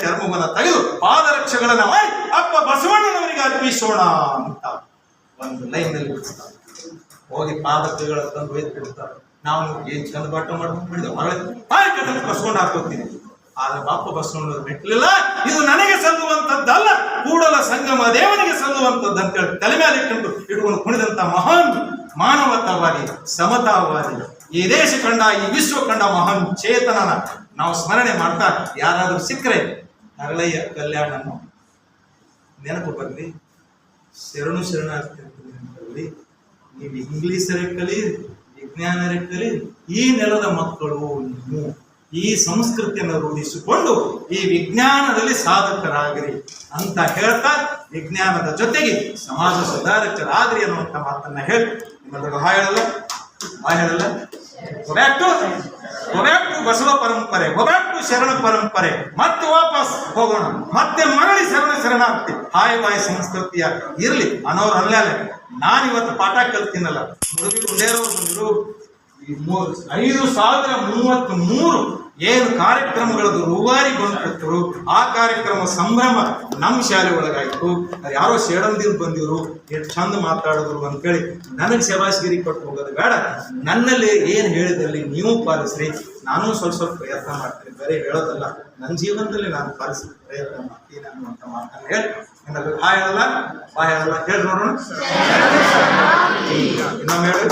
ಚರ್ಮವನ್ನು ತೆಗೆದು ಪಾದರಕ್ಷಗಳನ್ನು ಮಾಡಿ, ಅಪ್ಪ ಬಸವಣ್ಣನವರಿಗೆ ಅರ್ಪಿಸೋಣ ಅಂತ ಒಂದು ಲೈನಲ್ಲಿ ಬಿಡ್ತಾರೆ ಹೋಗಿ ಪಾದಕಗಳ ತಂದು ಒಯ್ದು ಬಿಡ್ತಾರೆ ನಾವು ಏನ್ ಚಂದ ಬಾಟ ಮಾಡ್ಕೊಂಡು ಬಿಡಿದ ಬಸವಣ್ಣ ಹಾಕೋತೀನಿ ಆದ್ರೆ ಬಾಪ ಬಸವಣ್ಣ ಬಿಟ್ಲಿಲ್ಲ ಇದು ನನಗೆ ಸಲ್ಲುವಂತದ್ದಲ್ಲ ಕೂಡಲ ಸಂಗಮ ದೇವನಿಗೆ ಸಲ್ಲುವಂತದ್ದು ಅಂತೇಳಿ ತಲೆ ಮೇಲೆ ಇಟ್ಕೊಂಡು ಇಟ್ಕೊಂಡು ಕುಣಿದಂತ ಮಹಾನ್ ಮಾನವತಾವಾದಿ, ಸಮತಾವಾದಿ, ಈ ದೇಶ ಕಂಡ ಈ ವಿಶ್ವ ಕಂಡ ಮಹಾನ್ ಚೇತನನ ನಾವು ಸ್ಮರಣೆ ಮಾಡ್ತಾ ಯಾರಾದ್ರೂ ಸಿಕ್ಕರೆ ನರಳಯ್ಯ ಕಲ್ಯಾಣನು ನೆನಪು ಬರಲಿ ಶರಣು ಶರಣಾರ್ಥಿ ನೀವು ಇಂಗ್ಲೀಷರೇ ಕಲಿ, ವಿಜ್ಞಾನರೇ ಕಲಿ, ಈ ನೆಲದ ಮಕ್ಕಳು ನೀವು. ಈ ಸಂಸ್ಕೃತಿಯನ್ನು ರೂಢಿಸಿಕೊಂಡು ಈ ವಿಜ್ಞಾನದಲ್ಲಿ ಸಾಧಕರಾಗಿರಿ ಅಂತ ಹೇಳ್ತಾ ವಿಜ್ಞಾನದ ಜೊತೆಗೆ ಸಮಾಜ ಸುಧಾರಕರಾಗ್ರಿ ಅನ್ನುವಂಥ ಮಾತನ್ನ ಹೇಳಿ. ನಿಮ್ಮೆಲ್ಲರಿಗೂ ಹೇಳಲ್ಲ? ಹೇಳಲ್ಲ? To ಬಸವ ಪರಂಪರೆ to ಶರಣ ಪರಂಪರೆ. ಮತ್ತೆ ವಾಪಸ್ ಹೋಗೋಣ. ಮತ್ತೆ ಮರಳಿ ಶರಣ ಶರಣಾರ್ಥಿ ಹಾಯ್ ಬಾಯ್ ಸಂಸ್ಕೃತಿಯ. ಇರಲಿ ಅನ್ನೋರು ಅಲ್ಲೇ ನಾನು ಇವತ್ತು ಪಾಠ ಕಲ್ತೀನಲ್ಲ. ಮುರುಗಿ ಬಂದರು ಐದು ಸಾವಿರ ಮೂವತ್ತ್ ಮೂರು ಏನು ಕಾರ್ಯಕ್ರಮಗಳದ್ದು ರೂವಾರಿ ಬಂದ್ಬಿಡ್ತರು ಆ ಕಾರ್ಯಕ್ರಮ ಸಂಭ್ರಮ ನಮ್ಮ ಶಾಲೆ ಒಳಗಾಯಿತು. ಯಾರೋ ಸೇಡಂದಿರು ಬಂದಿರು ಎಷ್ಟು ಚಂದ ಮಾತಾಡಿದ್ರು ಅಂತೇಳಿ ನನಗೆ ಶಬಾಸ್ಗಿರಿ ಕೊಟ್ಟು ಹೋಗೋದು ಬೇಡ. ನನ್ನಲ್ಲಿ ಏನು ಹೇಳಿದಲ್ಲಿ ನೀವು ಪಾಲಿಸ್ರಿ. ನಾನು ಸ್ವಲ್ಪ ಸ್ವಲ್ಪ ಪ್ರಯತ್ನ ಮಾಡ್ತೀನಿ. ಬೇರೆ ಹೇಳೋದಲ್ಲ ನನ್ನ ಜೀವನದಲ್ಲಿ ನಾನು ಪಾಲಿಸ ಪ್ರಯತ್ನ ಮಾಡ್ತೀನಿ ಅನ್ನುವಂಥ ಮಾತನ್ನು ಹೇಳಿ ನನ್ನಲ್ಲಿ ಹಾಯ್ ಹೇಳಲ್ಲ? ಬಾಯ್ ಹೇಳಲ್ಲ. ಹೇಳಿ ನೋಡೋಣ. ಇನ್ನೊಮ್ಮೆ ಹೇಳಿ.